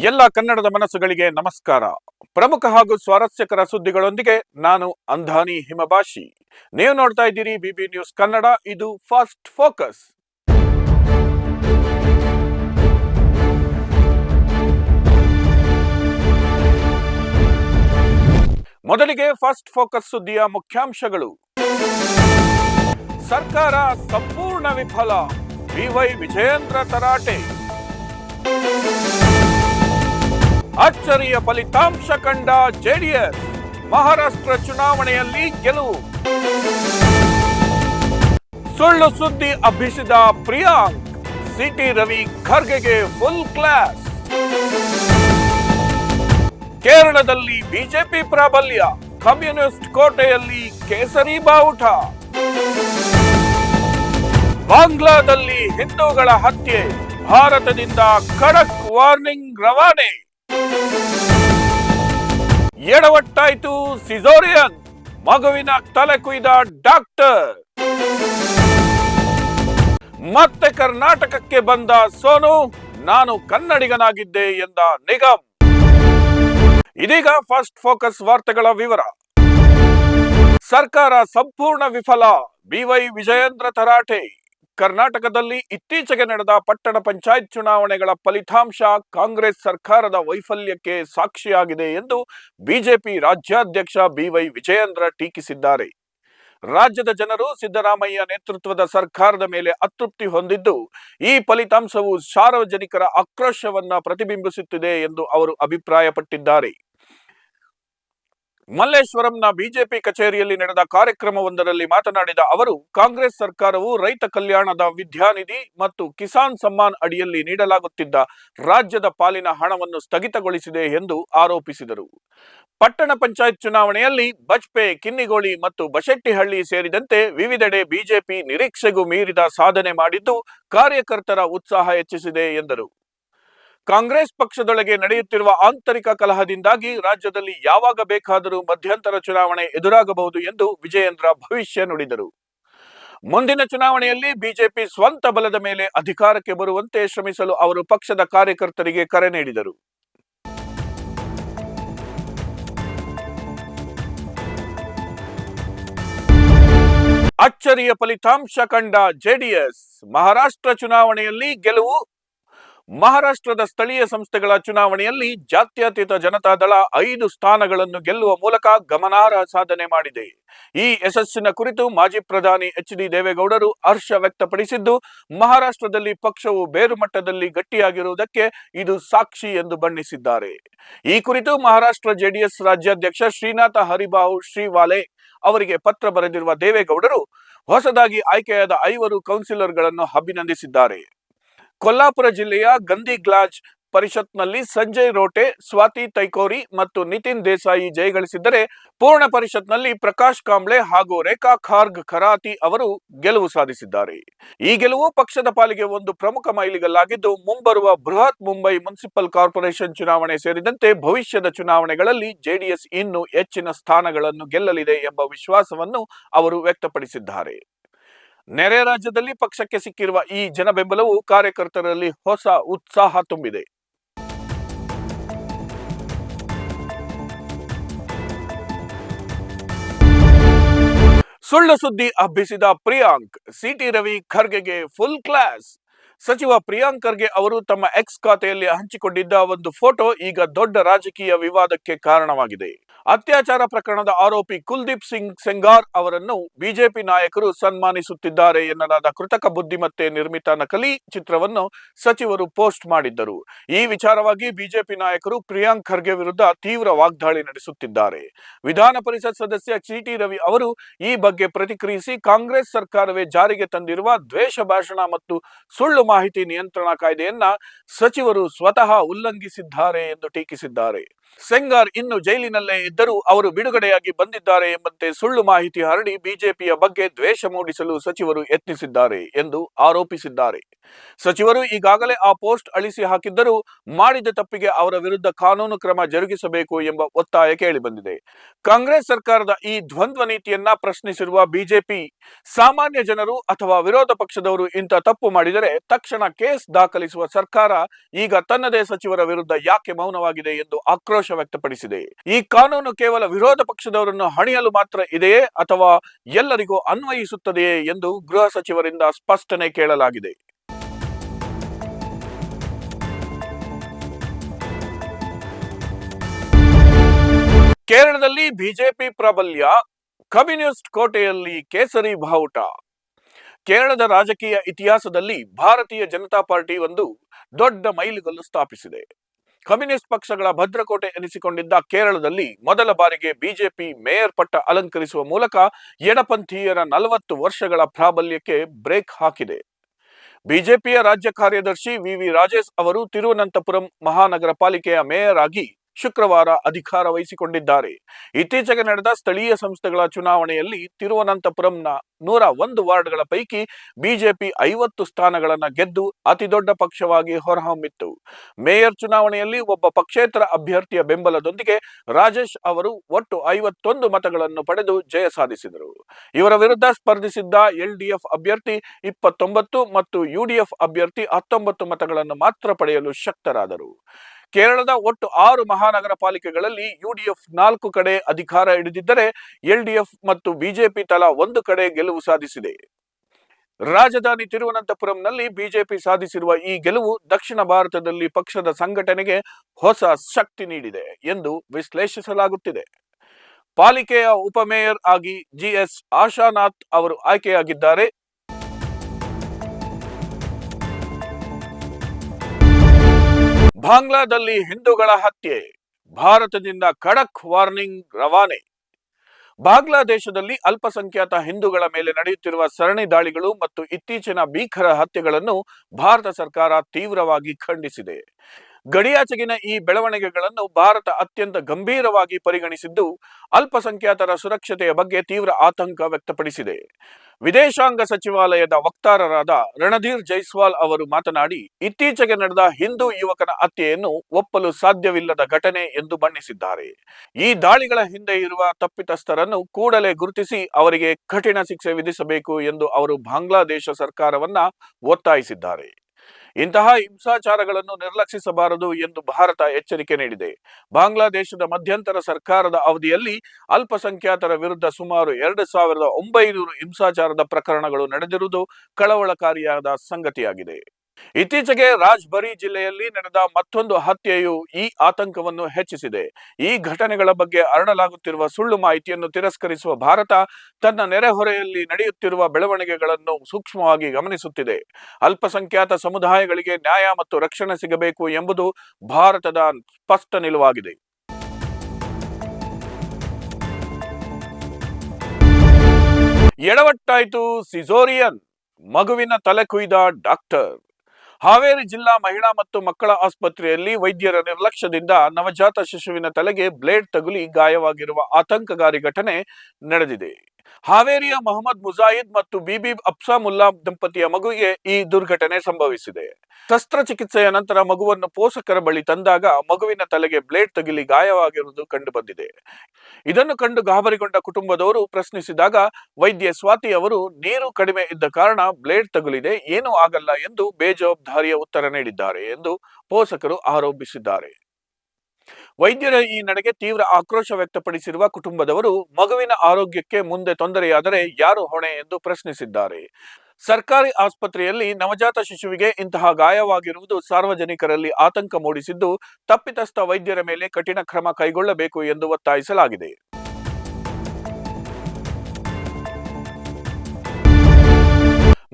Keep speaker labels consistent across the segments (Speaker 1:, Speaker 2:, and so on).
Speaker 1: ಎಲ್ಲ ಕನ್ನಡದ ಮನಸ್ಸುಗಳಿಗೆ ನಮಸ್ಕಾರ. ಪ್ರಮುಖ ಹಾಗೂ ಸ್ವಾರಸ್ಯಕರ ಸುದ್ದಿಗಳೊಂದಿಗೆ ನಾನು ಅಂಧಾನಿ ಹಿಮಭಾಷಿ ನೀವು ನೋಡ್ತಾ ಇದ್ದೀರಿ ಬಿಬಿ ನ್ಯೂಸ್ ಕನ್ನಡ, ಇದು ಫಾಸ್ಟ್ ಫೋಕಸ್. ಮೊದಲಿಗೆ ಫಾಸ್ಟ್ ಫೋಕಸ್ ಸುದ್ದಿಯ ಮುಖ್ಯಾಂಶಗಳು. ಸರ್ಕಾರ ಸಂಪೂರ್ಣ ವಿಫಲ. ಬಿವೈ ವಿಜಯೇಂದ್ರ ತರಾಟೆ. ಅಚ್ಚರಿಯ ಫಲಿತಾಂಶ ಕಂಡ ಜೆಡಿಎಸ್ ಮಹಾರಾಷ್ಟ್ರ ಚುನಾವಣೆಯಲ್ಲಿ ಗೆಲುವು. ಸುಳ್ಳು ಸುದ್ದಿ ಅಭ್ಯಸಿದ ಪ್ರಿಯಾಂಕ್, ಸಿಟಿ ರವಿ ಖರ್ಗೆಗೆ ಫುಲ್ ಕ್ಲಾಸ್ ಕೇರಳದಲ್ಲಿ ಬಿಜೆಪಿ ಪ್ರಾಬಲ್ಯ, ಕಮ್ಯುನಿಸ್ಟ್ ಕೋಟೆಯಲ್ಲಿ ಕೇಸರಿ ಬಾವುಟ. ಬಾಂಗ್ಲಾದಲ್ಲಿ ಹಿಂದೂಗಳ ಹತ್ಯೆ, ಭಾರತದಿಂದ ಖಡಕ್ ವಾರ್ನಿಂಗ್ ರವಾನೆ. ಎಡವಟ್ಟಾಯ್ತು ಸಿಜೋರಿಯನ್ ಮಗುವಿನ ತಲೆ ಕುಯ್ದ ಡಾಕ್ಟರ್. ಮತ್ತೆ ಕರ್ನಾಟಕಕ್ಕೆ ಬಂದ ಸೋನು, ನಾನು ಕನ್ನಡಿಗನಾಗಿದ್ದೆ ಎಂದ ನಿಗಮ್. ಇದೀಗ ಫಸ್ಟ್ ಫೋಕಸ್ ವಾರ್ತೆಗಳ ವಿವರ. ಸರ್ಕಾರ ಸಂಪೂರ್ಣ ವಿಫಲ ಬಿವೈ ವಿಜಯೇಂದ್ರ ತರಾಟೆ. ಕರ್ನಾಟಕದಲ್ಲಿ ಇತ್ತೀಚೆಗೆ ನಡೆದ ಪಟ್ಟಣ ಪಂಚಾಯತ್ ಚುನಾವಣೆಗಳ ಫಲಿತಾಂಶ ಕಾಂಗ್ರೆಸ್ ಸರ್ಕಾರದ ವೈಫಲ್ಯಕ್ಕೆ ಸಾಕ್ಷಿಯಾಗಿದೆ ಎಂದು ಬಿಜೆಪಿ ರಾಜ್ಯಾಧ್ಯಕ್ಷ ಬಿವೈ ವಿಜಯೇಂದ್ರ ಟೀಕಿಸಿದ್ದಾರೆ. ರಾಜ್ಯದ ಜನರು ಸಿದ್ದರಾಮಯ್ಯ ನೇತೃತ್ವದ ಸರ್ಕಾರದ ಮೇಲೆ ಅತೃಪ್ತಿ ಹೊಂದಿದ್ದು, ಈ ಫಲಿತಾಂಶವು ಸಾರ್ವಜನಿಕರ ಆಕ್ರೋಶವನ್ನ ಪ್ರತಿಬಿಂಬಿಸುತ್ತಿದೆ ಎಂದು ಅವರು ಅಭಿಪ್ರಾಯಪಟ್ಟಿದ್ದಾರೆ. ಮಲ್ಲೇಶ್ವರಂನ ಬಿಜೆಪಿ ಕಚೇರಿಯಲ್ಲಿ ನಡೆದ ಕಾರ್ಯಕ್ರಮವೊಂದರಲ್ಲಿ ಮಾತನಾಡಿದ ಅವರು, ಕಾಂಗ್ರೆಸ್ ಸರ್ಕಾರವು ರೈತ ಕಲ್ಯಾಣದ ವಿದ್ಯಾನಿಧಿ ಮತ್ತು ಕಿಸಾನ್ ಸಮ್ಮಾನ್ ಅಡಿಯಲ್ಲಿ ನೀಡಲಾಗುತ್ತಿದ್ದ ರಾಜ್ಯದ ಪಾಲಿನ ಹಣವನ್ನು ಸ್ಥಗಿತಗೊಳಿಸಿದೆ ಎಂದು ಆರೋಪಿಸಿದರು. ಪಟ್ಟಣ ಪಂಚಾಯತ್ ಚುನಾವಣೆಯಲ್ಲಿ ಬಜ್ಪೆ, ಕಿನ್ನಿಗೋಳಿ ಮತ್ತು ಬಶೆಟ್ಟಿಹಳ್ಳಿ ಸೇರಿದಂತೆ ವಿವಿಧೆಡೆ ಬಿಜೆಪಿ ನಿರೀಕ್ಷೆಗೂ ಮೀರಿದ ಸಾಧನೆ ಮಾಡಿದ್ದು, ಕಾರ್ಯಕರ್ತರ ಉತ್ಸಾಹ ಹೆಚ್ಚಿಸಿದೆ ಎಂದರು. ಕಾಂಗ್ರೆಸ್ ಪಕ್ಷದೊಳಗೆ ನಡೆಯುತ್ತಿರುವ ಆಂತರಿಕ ಕಲಹದಿಂದಾಗಿ ರಾಜ್ಯದಲ್ಲಿ ಯಾವಾಗ ಬೇಕಾದರೂ ಮಧ್ಯಂತರ ಚುನಾವಣೆ ಎದುರಾಗಬಹುದು ಎಂದು ವಿಜಯೇಂದ್ರ ಭವಿಷ್ಯ ನುಡಿದರು. ಮುಂದಿನ ಚುನಾವಣೆಯಲ್ಲಿ ಬಿಜೆಪಿ ಸ್ವಂತ ಬಲದ ಮೇಲೆ ಅಧಿಕಾರಕ್ಕೆ ಬರುವಂತೆ ಶ್ರಮಿಸಲು ಅವರು ಪಕ್ಷದ ಕಾರ್ಯಕರ್ತರಿಗೆ ಕರೆ ನೀಡಿದರು. ಅಚ್ಚರಿಯ ಫಲಿತಾಂಶ ಕಂಡ ಜೆಡಿಎಸ್ ಮಹಾರಾಷ್ಟ್ರ ಚುನಾವಣೆಯಲ್ಲಿ ಗೆಲುವು ಮಹಾರಾಷ್ಟ್ರದ ಸ್ಥಳೀಯ ಸಂಸ್ಥೆಗಳ ಚುನಾವಣೆಯಲ್ಲಿ ಜಾತ್ಯತೀತ ಜನತಾ ದಳ ಐದು ಸ್ಥಾನಗಳನ್ನು ಗೆಲ್ಲುವ ಮೂಲಕ ಗಮನಾರ್ಹ ಸಾಧನೆ ಮಾಡಿದೆ. ಈ ಯಶಸ್ಸಿನ ಕುರಿತು ಮಾಜಿ ಪ್ರಧಾನಿ ಎಚ್ ಡಿ ದೇವೇಗೌಡರು ಹರ್ಷ ವ್ಯಕ್ತಪಡಿಸಿದ್ದು, ಮಹಾರಾಷ್ಟ್ರದಲ್ಲಿ ಪಕ್ಷವು ಬೇರು ಮಟ್ಟದಲ್ಲಿ ಗಟ್ಟಿಯಾಗಿರುವುದಕ್ಕೆ ಇದು ಸಾಕ್ಷಿ ಎಂದು ಬಣ್ಣಿಸಿದ್ದಾರೆ. ಈ ಕುರಿತು ಮಹಾರಾಷ್ಟ್ರ ಜೆಡಿಎಸ್ ರಾಜ್ಯಾಧ್ಯಕ್ಷ ಶ್ರೀನಾಥ ಹರಿಬಾವು ಶ್ರೀವಾಲೆ ಅವರಿಗೆ ಪತ್ರ ಬರೆದಿರುವ ದೇವೇಗೌಡರು, ಹೊಸದಾಗಿ ಆಯ್ಕೆಯಾದ ಐವರು ಕೌನ್ಸಿಲರ್ಗಳನ್ನು ಅಭಿನಂದಿಸಿದ್ದಾರೆ. ಕೊಲ್ಲಾಪುರ ಜಿಲ್ಲೆಯ ಗಂದಿಗ್ಲಾಜ್ ಪರಿಷತ್ನಲ್ಲಿ ಸಂಜಯ್ ರೋಟೆ, ಸ್ವಾತಿ ತೈಕೋರಿ ಮತ್ತು ನಿತಿನ್ ದೇಸಾಯಿ ಜಯಗಳಿಸಿದ್ದರೆ ಪೂರ್ಣ ಪರಿಷತ್ನಲ್ಲಿ ಪ್ರಕಾಶ್ ಕಾಂಬ್ಳೆ ಹಾಗೂ ರೇಖಾ ಖಾರ್ಗ್ ಖರಾತಿ ಅವರು ಗೆಲುವು ಸಾಧಿಸಿದ್ದಾರೆ. ಈ ಗೆಲುವು ಪಕ್ಷದ ಪಾಲಿಗೆ ಒಂದು ಪ್ರಮುಖ ಮೈಲಿಗಲ್ಲಾಗಿದ್ದು, ಮುಂಬರುವ ಬೃಹತ್ ಮುಂಬೈ ಮುನ್ಸಿಪಲ್ ಕಾರ್ಪೊರೇಷನ್ ಚುನಾವಣೆ ಸೇರಿದಂತೆ ಭವಿಷ್ಯದ ಚುನಾವಣೆಗಳಲ್ಲಿ ಜೆಡಿಎಸ್ ಇನ್ನೂ ಹೆಚ್ಚಿನ ಸ್ಥಾನಗಳನ್ನು ಗೆಲ್ಲಲಿದೆ ಎಂಬ ವಿಶ್ವಾಸವನ್ನು ಅವರು ವ್ಯಕ್ತಪಡಿಸಿದ್ದಾರೆ. ನೆರೆ ರಾಜ್ಯದಲ್ಲಿ ಪಕ್ಷಕ್ಕೆ ಸಿಕ್ಕಿರುವ ಈ ಜನ ಬೆಂಬಲವು ಕಾರ್ಯಕರ್ತರಲ್ಲಿ ಹೊಸ ಉತ್ಸಾಹ ತುಂಬಿದೆ. ಸುಳ್ಳು ಸುದ್ದಿ ಹಬ್ಬಿಸಿದ ಪ್ರಿಯಾಂಕ್, ಸಿಟಿ ರವಿ ಖರ್ಗೆಗೆ ಫುಲ್ ಕ್ಲಾಸ್ ಸಚಿವ ಪ್ರಿಯಾಂಕ್ ಖರ್ಗೆ ಅವರು ತಮ್ಮ ಎಕ್ಸ್ ಖಾತೆಯಲ್ಲಿ ಹಂಚಿಕೊಂಡಿದ್ದ ಒಂದು ಫೋಟೋ ಈಗ ದೊಡ್ಡ ರಾಜಕೀಯ ವಿವಾದಕ್ಕೆ ಕಾರಣವಾಗಿದೆ. ಅತ್ಯಾಚಾರ ಪ್ರಕರಣದ ಆರೋಪಿ ಕುಲ್ದೀಪ್ ಸಿಂಗ್ ಸೆಂಗಾರ್ ಅವರನ್ನು ಬಿಜೆಪಿ ನಾಯಕರು ಸನ್ಮಾನಿಸುತ್ತಿದ್ದಾರೆ ಎನ್ನಲಾದ ಕೃತಕ ಬುದ್ಧಿಮತ್ತೆ ನಿರ್ಮಿತ ನಕಲಿ ಚಿತ್ರವನ್ನು ಸಚಿವರು ಪೋಸ್ಟ್ ಮಾಡಿದ್ದರು. ಈ ವಿಚಾರವಾಗಿ ಬಿಜೆಪಿ ನಾಯಕರು ಪ್ರಿಯಾಂಕ್ ಖರ್ಗೆ ವಿರುದ್ಧ ತೀವ್ರ ವಾಗ್ದಾಳಿ ನಡೆಸುತ್ತಿದ್ದಾರೆ. ವಿಧಾನ ಪರಿಷತ್ ಸದಸ್ಯ ಸಿಟಿ ರವಿ ಅವರು ಈ ಬಗ್ಗೆ ಪ್ರತಿಕ್ರಿಯಿಸಿ, ಕಾಂಗ್ರೆಸ್ ಸರ್ಕಾರವೇ ಜಾರಿಗೆ ತಂದಿರುವ ದ್ವೇಷ ಭಾಷಣ ಮತ್ತು ಸುಳ್ಳು ಮಾಹಿತಿ ನಿಯಂತ್ರಣ ಕಾಯ್ದೆಯನ್ನ ಸಚಿವರು ಸ್ವತಃ ಉಲ್ಲಂಘಿಸಿದ್ದಾರೆ ಎಂದು ಟೀಕಿಸಿದ್ದಾರೆ. ಸೆಂಗಾರ್ ಇನ್ನು ಜೈಲಿನಲ್ಲೇ ಇದ್ದರೂ ಅವರು ಬಿಡುಗಡೆಯಾಗಿ ಬಂದಿದ್ದಾರೆ ಎಂಬಂತೆ ಸುಳ್ಳು ಮಾಹಿತಿ ಹರಡಿ ಬಿಜೆಪಿಯ ಬಗ್ಗೆ ದ್ವೇಷ ಮೂಡಿಸಲು ಸಚಿವರು ಯತ್ನಿಸಿದ್ದಾರೆ ಎಂದು ಆರೋಪಿಸಿದ್ದಾರೆ. ಸಚಿವರು ಈಗಾಗಲೇ ಆ ಪೋಸ್ಟ್ ಅಳಿಸಿ ಹಾಕಿದ್ದರೂ ಮಾಡಿದ ತಪ್ಪಿಗೆ ಅವರ ವಿರುದ್ಧ ಕಾನೂನು ಕ್ರಮ ಜರುಗಿಸಬೇಕು ಎಂಬ ಒತ್ತಾಯ ಕೇಳಿಬಂದಿದೆ. ಕಾಂಗ್ರೆಸ್ ಸರ್ಕಾರದ ಈ ದ್ವಂದ್ವ ನೀತಿಯನ್ನ ಪ್ರಶ್ನಿಸಿರುವ ಬಿಜೆಪಿ, ಸಾಮಾನ್ಯ ಜನರು ಅಥವಾ ವಿರೋಧ ಪಕ್ಷದವರು ಇಂಥ ತಪ್ಪು ಮಾಡಿದರೆ ತಕ್ಷಣ ಕೇಸ್ ದಾಖಲಿಸುವ ಸರ್ಕಾರ ಈಗ ತನ್ನದೇ ಸಚಿವರ ವಿರುದ್ಧ ಯಾಕೆ ಮೌನವಾಗಿದೆ ಎಂದು ಆಕ್ರೋಶ ವ್ಯಕ್ತಪಡಿಸಿದೆ. ಈ ಕಾನೂನು ಕೇವಲ ವಿರೋಧ ಪಕ್ಷದವರನ್ನು ಹಣಿಯಲು ಮಾತ್ರ ಇದೆಯೇ ಅಥವಾ ಎಲ್ಲರಿಗೂ ಅನ್ವಯಿಸುತ್ತದೆಯೇ ಎಂದು ಗೃಹ ಸಚಿವರಿಂದ ಸ್ಪಷ್ಟನೆ ಕೇಳಲಾಗಿದೆ. ಕೇರಳದಲ್ಲಿ ಬಿಜೆಪಿ ಪ್ರಾಬಲ್ಯ, ಕಮ್ಯುನಿಸ್ಟ್ ಕೋಟೆಯಲ್ಲಿ ಕೇಸರಿ ಬಾವುಟ. ಕೇರಳದ ರಾಜಕೀಯ ಇತಿಹಾಸದಲ್ಲಿ ಭಾರತೀಯ ಜನತಾ ಪಾರ್ಟಿ ಒಂದು ದೊಡ್ಡ ಮೈಲುಗಲ್ಲು ಸ್ಥಾಪಿಸಿದೆ. ಕಮ್ಯುನಿಸ್ಟ್ ಪಕ್ಷಗಳ ಭದ್ರಕೋಟೆ ಎನಿಸಿಕೊಂಡಿದ್ದ ಕೇರಳದಲ್ಲಿ ಮೊದಲ ಬಾರಿಗೆ ಬಿಜೆಪಿ ಮೇಯರ್ ಪಟ್ಟ ಅಲಂಕರಿಸುವ ಮೂಲಕ ಎಡಪಂಥೀಯರ ನಲವತ್ತು ವರ್ಷಗಳ ಪ್ರಾಬಲ್ಯಕ್ಕೆ ಬ್ರೇಕ್ ಹಾಕಿದೆ. ಬಿಜೆಪಿಯ ರಾಜ್ಯ ಕಾರ್ಯದರ್ಶಿ ವಿವಿ ರಾಜೇಶ್ ಅವರು ತಿರುವನಂತಪುರಂ ಮಹಾನಗರ ಪಾಲಿಕೆಯ ಮೇಯರ್ ಆಗಿ ಶುಕ್ರವಾರ ಅಧಿಕಾರ ವಹಿಸಿಕೊಂಡಿದ್ದಾರೆ. ಇತ್ತೀಚೆಗೆ ನಡೆದ ಸ್ಥಳೀಯ ಸಂಸ್ಥೆಗಳ ಚುನಾವಣೆಯಲ್ಲಿ ತಿರುವನಂತಪುರಂನ ನೂರ ಒಂದು ವಾರ್ಡ್ಗಳ ಪೈಕಿ ಬಿಜೆಪಿ ಐವತ್ತು ಸ್ಥಾನಗಳನ್ನು ಗೆದ್ದು ಅತಿದೊಡ್ಡ ಪಕ್ಷವಾಗಿ ಹೊರಹೊಮ್ಮಿತ್ತು. ಮೇಯರ್ ಚುನಾವಣೆಯಲ್ಲಿ ಒಬ್ಬ ಪಕ್ಷೇತರ ಅಭ್ಯರ್ಥಿಯ ಬೆಂಬಲದೊಂದಿಗೆ ರಾಜೇಶ್ ಅವರು ಒಟ್ಟು ಐವತ್ತೊಂದು ಮತಗಳನ್ನು ಪಡೆದು ಜಯ ಸಾಧಿಸಿದರು. ಇವರ ವಿರುದ್ಧ ಸ್ಪರ್ಧಿಸಿದ್ದ ಎಲ್ಡಿಎಫ್ ಅಭ್ಯರ್ಥಿ ಇಪ್ಪತ್ತೊಂಬತ್ತು ಮತ್ತು ಯುಡಿಎಫ್ ಅಭ್ಯರ್ಥಿ ಹತ್ತೊಂಬತ್ತು ಮತಗಳನ್ನು ಮಾತ್ರ ಪಡೆಯಲು ಶಕ್ತರಾದರು. ಕೇರಳದ ಒಟ್ಟು ಆರು ಮಹಾನಗರ ಪಾಲಿಕೆಗಳಲ್ಲಿ ಯುಡಿಎಫ್ ನಾಲ್ಕು ಕಡೆ ಅಧಿಕಾರ ಹಿಡಿದಿದ್ದರೆ ಎಲ್ಡಿಎಫ್ ಮತ್ತು ಬಿಜೆಪಿ ತಲಾ ಒಂದು ಕಡೆ ಗೆಲುವು ಸಾಧಿಸಿದೆ. ರಾಜಧಾನಿ ತಿರುವನಂತಪುರಂನಲ್ಲಿ ಬಿಜೆಪಿ ಸಾಧಿಸಿರುವ ಈ ಗೆಲುವು ದಕ್ಷಿಣ ಭಾರತದಲ್ಲಿ ಪಕ್ಷದ ಸಂಘಟನೆಗೆ ಹೊಸ ಶಕ್ತಿ ನೀಡಿದೆ ಎಂದು ವಿಶ್ಲೇಷಿಸಲಾಗುತ್ತಿದೆ. ಪಾಲಿಕೆಯ ಉಪಮೇಯರ್ ಆಗಿ ಜಿಎಸ್ ಆಶಾನಾಥ್ ಅವರು ಆಯ್ಕೆಯಾಗಿದ್ದಾರೆ. ಬಾಂಗ್ಲಾದಲ್ಲಿ ಹಿಂದೂಗಳ ಹತ್ಯೆ, ಭಾರತದಿಂದ ಖಡಕ್ ವಾರ್ನಿಂಗ್ ರವಾನೆ. ಬಾಂಗ್ಲಾದೇಶದಲ್ಲಿ ಅಲ್ಪಸಂಖ್ಯಾತ ಹಿಂದೂಗಳ ಮೇಲೆ ನಡೆಯುತ್ತಿರುವ ಸರಣಿ ದಾಳಿಗಳು ಮತ್ತು ಇತ್ತೀಚಿನ ಭೀಕರ ಹತ್ಯೆಗಳನ್ನು ಭಾರತ ಸರ್ಕಾರ ತೀವ್ರವಾಗಿ ಖಂಡಿಸಿದೆ. ಗಡಿಯಾಚೆಗಿನ ಈ ಬೆಳವಣಿಗೆಗಳನ್ನು ಭಾರತ ಅತ್ಯಂತ ಗಂಭೀರವಾಗಿ ಪರಿಗಣಿಸಿದ್ದು ಅಲ್ಪಸಂಖ್ಯಾತರ ಸುರಕ್ಷತೆಯ ಬಗ್ಗೆ ತೀವ್ರ ಆತಂಕ ವ್ಯಕ್ತಪಡಿಸಿದೆ. ವಿದೇಶಾಂಗ ಸಚಿವಾಲಯದ ವಕ್ತಾರರಾದ ರಣಧೀರ್ ಜೈಸ್ವಾಲ್ ಅವರು ಮಾತನಾಡಿ, ಇತ್ತೀಚೆಗೆ ನಡೆದ ಹಿಂದೂ ಯುವಕನ ಹತ್ಯೆಯನ್ನು ಒಪ್ಪಲು ಸಾಧ್ಯವಿಲ್ಲದ ಘಟನೆ ಎಂದು ಬಣ್ಣಿಸಿದ್ದಾರೆ. ಈ ದಾಳಿಗಳ ಹಿಂದೆ ಇರುವ ತಪ್ಪಿತಸ್ಥರನ್ನು ಕೂಡಲೇ ಗುರುತಿಸಿ ಅವರಿಗೆ ಕಠಿಣ ಶಿಕ್ಷೆ ವಿಧಿಸಬೇಕು ಎಂದು ಅವರು ಬಾಂಗ್ಲಾದೇಶ ಸರ್ಕಾರವನ್ನ ಒತ್ತಾಯಿಸಿದ್ದಾರೆ. ಇಂತಹ ಹಿಂಸಾಚಾರಗಳನ್ನು ನಿರ್ಲಕ್ಷಿಸಬಾರದು ಎಂದು ಭಾರತ ಎಚ್ಚರಿಕೆ ನೀಡಿದೆ. ಬಾಂಗ್ಲಾದೇಶದ ಮಧ್ಯಂತರ ಸರ್ಕಾರದ ಅವಧಿಯಲ್ಲಿ ಅಲ್ಪಸಂಖ್ಯಾತರ ವಿರುದ್ಧ ಸುಮಾರು ಎರಡು ಸಾವಿರದ ಒಂಬೈನೂರು ಹಿಂಸಾಚಾರದ ಪ್ರಕರಣಗಳು ನಡೆದಿರುವುದು ಕಳವಳಕಾರಿಯಾದ ಸಂಗತಿಯಾಗಿದೆ. ಇತ್ತೀಚೆಗೆ ರಾಜ್ಬರಿ ಜಿಲ್ಲೆಯಲ್ಲಿ ನಡೆದ ಮತ್ತೊಂದು ಹತ್ಯೆಯು ಈ ಆತಂಕವನ್ನು ಹೆಚ್ಚಿಸಿದೆ. ಈ ಘಟನೆಗಳ ಬಗ್ಗೆ ಅರಳಲಾಗುತ್ತಿರುವ ಸುಳ್ಳು ಮಾಹಿತಿಯನ್ನು ತಿರಸ್ಕರಿಸುವ ಭಾರತ ತನ್ನ ನೆರೆಹೊರೆಯಲ್ಲಿ ನಡೆಯುತ್ತಿರುವ ಬೆಳವಣಿಗೆಗಳನ್ನು ಸೂಕ್ಷ್ಮವಾಗಿ ಗಮನಿಸುತ್ತಿದೆ. ಅಲ್ಪಸಂಖ್ಯಾತ ಸಮುದಾಯಗಳಿಗೆ ನ್ಯಾಯ ಮತ್ತು ರಕ್ಷಣೆ ಸಿಗಬೇಕು ಎಂಬುದು ಭಾರತದ ಸ್ಪಷ್ಟ ನಿಲುವಾಗಿದೆ. ಎಡವಟ್ಟಾಯಿತು ಸಿಸೋರಿಯನ್, ಮಗುವಿನ ತಲೆ ಕುಯ್ದ ಡಾಕ್ಟರ್. ಹಾವೇರಿ ಜಿಲ್ಲಾ ಮಹಿಳಾ ಮತ್ತು ಮಕ್ಕಳ ಆಸ್ಪತ್ರೆಯಲ್ಲಿ ವೈದ್ಯರ ನಿರ್ಲಕ್ಷ್ಯದಿಂದ ನವಜಾತ ಶಿಶುವಿನ ತಲೆಗೆ ಬ್ಲೇಡ್ ತಗುಲಿ ಗಾಯವಾಗಿರುವ ಆತಂಕಕಾರಿ ಘಟನೆ ನಡೆದಿದೆ. ಹಾವೇರಿಯ ಮೊಹಮ್ಮದ್ ಮುಜಾಹಿದ್ ಮತ್ತು ಬಿಬಿ ಅಫ್ಸಾಮುಲ್ಲಾ ದಂಪತಿಯ ಮಗುವಿಗೆ ಈ ದುರ್ಘಟನೆ ಸಂಭವಿಸಿದೆ. ಶಸ್ತ್ರಚಿಕಿತ್ಸೆಯ ನಂತರ ಮಗುವನ್ನು ಪೋಷಕರ ಬಳಿ ತಂದಾಗ ಮಗುವಿನ ತಲೆಗೆ ಬ್ಲೇಡ್ ತಗಿಲಿ ಗಾಯವಾಗಿರುವುದು ಕಂಡುಬಂದಿದೆ. ಇದನ್ನು ಕಂಡು ಗಾಬರಿಗೊಂಡ ಕುಟುಂಬದವರು ಪ್ರಶ್ನಿಸಿದಾಗ ವೈದ್ಯ ಸ್ವಾತಿ ಅವರು, ನೀರು ಕಡಿಮೆ ಇದ್ದ ಕಾರಣ ಬ್ಲೇಡ್ ತಗುಲಿದೆ, ಏನೂ ಆಗಲ್ಲ ಎಂದು ಬೇಜವಾಬ್ದಾರಿಯ ಉತ್ತರ ನೀಡಿದ್ದಾರೆ ಎಂದು ಪೋಷಕರು ಆರೋಪಿಸಿದ್ದಾರೆ. ವೈದ್ಯರ ಈ ನಡೆಗೆ ತೀವ್ರ ಆಕ್ರೋಶ ವ್ಯಕ್ತಪಡಿಸಿರುವ ಕುಟುಂಬದವರು ಮಗುವಿನ ಆರೋಗ್ಯಕ್ಕೆ ಮುಂದೆ ತೊಂದರೆಯಾದರೆ ಯಾರು ಹೊಣೆ ಎಂದು ಪ್ರಶ್ನಿಸಿದ್ದಾರೆ. ಸರ್ಕಾರಿ ಆಸ್ಪತ್ರೆಯಲ್ಲಿ ನವಜಾತ ಶಿಶುವಿಗೆ ಇಂತಹ ಗಾಯವಾಗಿರುವುದು ಸಾರ್ವಜನಿಕರಲ್ಲಿ ಆತಂಕ ಮೂಡಿಸಿದ್ದು, ತಪ್ಪಿತಸ್ಥ ವೈದ್ಯರ ಮೇಲೆ ಕಠಿಣ ಕ್ರಮ ಕೈಗೊಳ್ಳಬೇಕು ಎಂದು ಒತ್ತಾಯಿಸಲಾಗಿದೆ.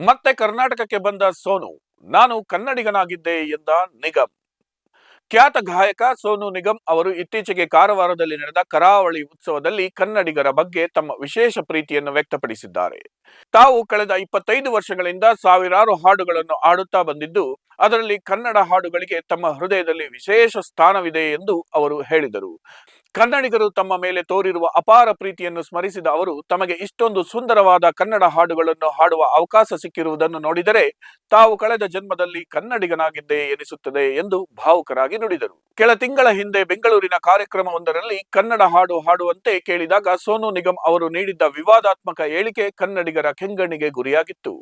Speaker 1: ಮತ್ತೆ ಕರ್ನಾಟಕಕ್ಕೆ ಬಂದ ಸೋನು, ನಾನು ಕನ್ನಡಿಗನಾಗಿದ್ದೆ ಎಂದ ನಿಗಮ್. ಖ್ಯಾತ ಗಾಯಕ ಸೋನು ನಿಗಮ್ ಅವರು ಇತ್ತೀಚೆಗೆ ಕಾರವಾರದಲ್ಲಿ ನಡೆದ ಕರಾವಳಿ ಉತ್ಸವದಲ್ಲಿ ಕನ್ನಡಿಗರ ಬಗ್ಗೆ ತಮ್ಮ ವಿಶೇಷ ಪ್ರೀತಿಯನ್ನು ವ್ಯಕ್ತಪಡಿಸಿದ್ದಾರೆ. ತಾವು ಕಳೆದ ಇಪ್ಪತ್ತೈದು ವರ್ಷಗಳಿಂದ ಸಾವಿರಾರು ಹಾಡುಗಳನ್ನು ಹಾಡುತ್ತಾ ಬಂದಿದ್ದು, ಅದರಲ್ಲಿ ಕನ್ನಡ ಹಾಡುಗಳಿಗೆ ತಮ್ಮ ಹೃದಯದಲ್ಲಿ ವಿಶೇಷ ಸ್ಥಾನವಿದೆ ಎಂದು ಅವರು ಹೇಳಿದರು. ಕನ್ನಡಿಗರು ತಮ್ಮ ಮೇಲೆ ತೋರಿರುವ ಅಪಾರ ಪ್ರೀತಿಯನ್ನು ಸ್ಮರಿಸಿದ ಅವರು, ತಮಗೆ ಇಷ್ಟೊಂದು ಸುಂದರವಾದ ಕನ್ನಡ ಹಾಡುಗಳನ್ನು ಹಾಡುವ ಅವಕಾಶ ಸಿಕ್ಕಿರುವುದನ್ನು ನೋಡಿದರೆ ತಾವು ಕಳೆದ ಜನ್ಮದಲ್ಲಿ ಕನ್ನಡಿಗನಾಗಿದ್ದೆ ಎನಿಸುತ್ತದೆ ಎಂದು ಭಾವುಕರಾಗಿ ನುಡಿದರು. ಕೆಲ ತಿಂಗಳ ಹಿಂದೆ ಬೆಂಗಳೂರಿನ ಕಾರ್ಯಕ್ರಮವೊಂದರಲ್ಲಿ ಕನ್ನಡ ಹಾಡು ಹಾಡುವಂತೆ ಕೇಳಿದಾಗ ಸೋನು ನಿಗಮ್ ಅವರು ನೀಡಿದ್ದ ವಿವಾದಾತ್ಮಕ ಹೇಳಿಕೆ ಕನ್ನಡಿಗರ ಕೆಂಗಣ್ಣಿಗೆ ಗುರಿಯಾಗಿತ್ತು.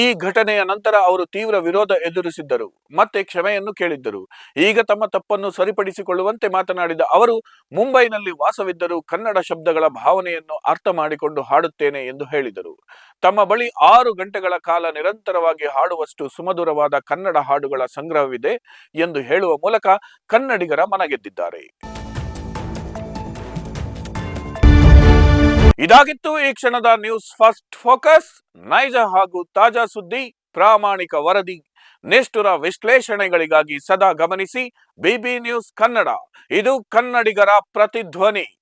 Speaker 1: ಈ ಘಟನೆಯ ನಂತರ ಅವರು ತೀವ್ರ ವಿರೋಧ ಎದುರಿಸಿದ್ದರು, ಮತ್ತೆ ಕ್ಷಮೆಯನ್ನು ಕೇಳಿದ್ದರು. ಈಗ ತಮ್ಮ ತಪ್ಪನ್ನು ಸರಿಪಡಿಸಿಕೊಳ್ಳುವಂತೆ ಮಾತನಾಡಿದ ಅವರು ಮುಂಬೈನಲ್ಲಿ ವಾಸವಿದ್ದರೂ ಕನ್ನಡ ಶಬ್ದಗಳ ಭಾವನೆಯನ್ನು ಅರ್ಥ ಮಾಡಿಕೊಂಡು ಹಾಡುತ್ತೇನೆ ಎಂದು ಹೇಳಿದರು. ತಮ್ಮ ಬಳಿ ಆರು ಗಂಟೆಗಳ ಕಾಲ ನಿರಂತರವಾಗಿ ಹಾಡುವಷ್ಟು ಸುಮಧುರವಾದ ಕನ್ನಡ ಹಾಡುಗಳ ಸಂಗ್ರಹವಿದೆ ಎಂದು ಹೇಳುವ ಮೂಲಕ ಕನ್ನಡಿಗರ ಮನಗೆದ್ದಿದ್ದಾರೆ. ಇದಾಗಿತ್ತು ಈ ಕ್ಷಣದ ನ್ಯೂಸ್ ಫಸ್ಟ್ ಫೋಕಸ್. ನೈಜ ಹಾಗೂ ತಾಜಾ ಸುದ್ದಿ, ಪ್ರಾಮಾಣಿಕ ವರದಿ. ನಿಷ್ಠುರ ವಿಶ್ಲೇಷಣೆಗಳಿಗಾಗಿ ಸದಾ ಗಮನಿಸಿ ಬಿಬಿ ನ್ಯೂಸ್ ಕನ್ನಡ. ಇದು ಕನ್ನಡಿಗರ ಪ್ರತಿಧ್ವನಿ.